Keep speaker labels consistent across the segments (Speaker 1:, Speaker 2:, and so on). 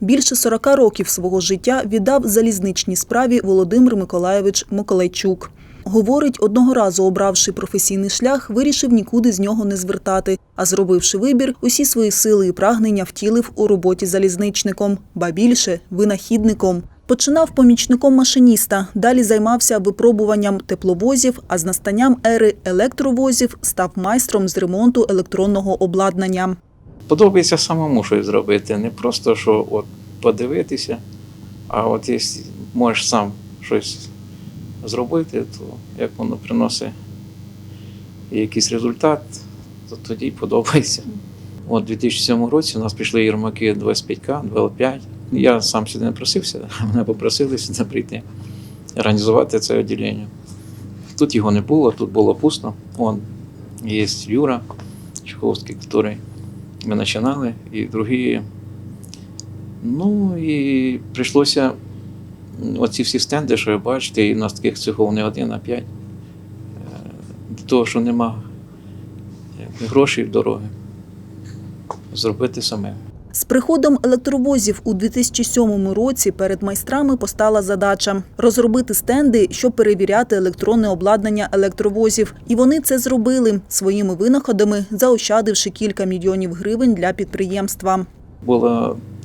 Speaker 1: Більше 40 років свого життя віддав залізничній справі Володимир Миколайович Миколайчук. Говорить, одного разу обравши професійний шлях, вирішив нікуди з нього не звертати, а зробивши вибір, усі свої сили і прагнення втілив у роботі залізничником, ба більше винахідником. Починав помічником машиніста, далі займався випробуванням тепловозів, а з настанням ери електровозів став майстром з ремонту електронного обладнання.
Speaker 2: Подобається самому щось зробити, не просто що от подивитися, а от якщо можеш сам щось зробити, то як воно приносить якийсь результат, то тоді подобається. От у 2007 році у нас пішли єрмаки 25К, 25. Я сам сюди не просився, мене попросили сюди прийти, організувати це відділення. Тут його не було, тут було пусто. Вон є Юра Чуховський, який ми починали, і другі. Ну і прийшлося оці всі стенди, що ви бачите, і в нас таких цього не один, а п'ять. Е, До того, що нема грошей в дороги, зробити саме.
Speaker 1: З приходом електровозів у 2007 році перед майстрами постала задача розробити стенди, щоб перевіряти електронне обладнання електровозів. І вони це зробили своїми винаходами, заощадивши кілька мільйонів гривень для підприємства.
Speaker 2: Був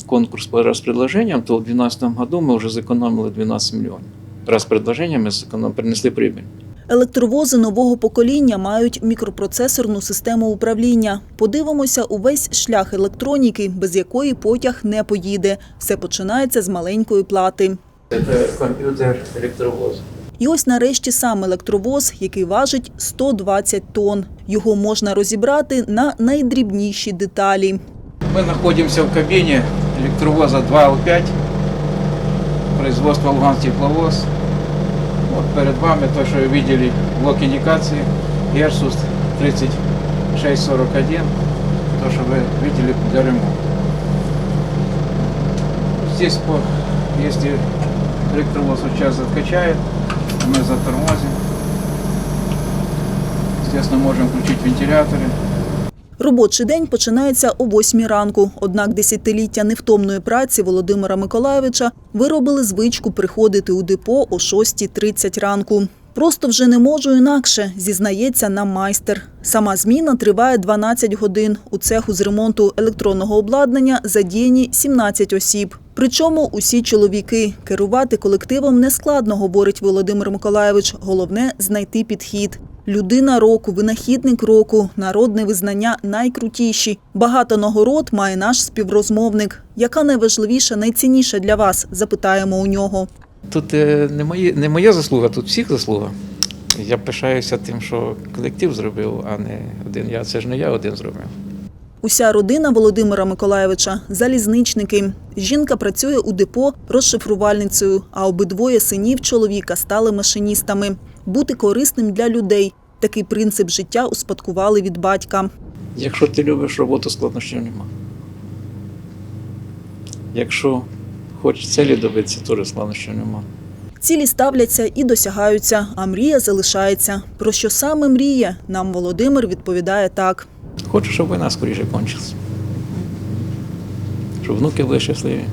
Speaker 2: конкурс по розпредложенням, то у 2012 году ми вже зекономили 12 мільйонів. Розпредложенням ми принесли прибіль.
Speaker 1: Електровози нового покоління мають мікропроцесорну систему управління. Подивимося увесь шлях електроніки, без якої потяг не поїде. Все починається з маленької плати.
Speaker 2: Це комп'ютер електровоз.
Speaker 1: І ось нарешті сам електровоз, який важить 120 тонн. Його можна розібрати на найдрібніші деталі.
Speaker 2: Мы находимся в кабине электровоза 2Л5, производство Луганск тепловоз. Вот перед вами то, что вы видели, блок индикации Airsus 3641, то, что вы видели для ремонта. Здесь, по, если электровоз сейчас откачает, мы затормозим. Естественно, можем включить вентиляторы.
Speaker 1: Робочий день починається о 8 ранку. Однак десятиліття невтомної праці Володимира Миколайовича виробили звичку приходити у депо о 6.30 ранку. Просто вже не можу інакше, зізнається нам майстер. Сама зміна триває 12 годин. У цеху з ремонту електронного обладнання задіяні 17 осіб. Причому усі чоловіки. Керувати колективом нескладно, говорить Володимир Миколайович. Головне знайти підхід. Людина року, винахідник року, народне визнання найкрутіші. Багато нагород має наш співрозмовник. Яка найважливіша, найцінніша для вас? Запитаємо у нього.
Speaker 2: Тут е, не, мої, не моя заслуга, тут всіх заслуга. Я пишаюся тим, що колектив зробив, а не один я. Це ж не я один зробив.
Speaker 1: Уся родина Володимира Миколайовича залізничники. Жінка працює у депо розшифрувальницею, а обидвоє синів чоловіка стали машиністами. Бути корисним для людей. Такий принцип життя успадкували від батька.
Speaker 2: Якщо ти любиш роботу, складнощів нема. Якщо хочеш цілі добитися, теж складнощів нема.
Speaker 1: Цілі ставляться і досягаються, а мрія залишається. Про що саме мріє? Нам Володимир відповідає так.
Speaker 2: Хочу, щоб війна скоріше кончилась. Щоб внуки були щасливі.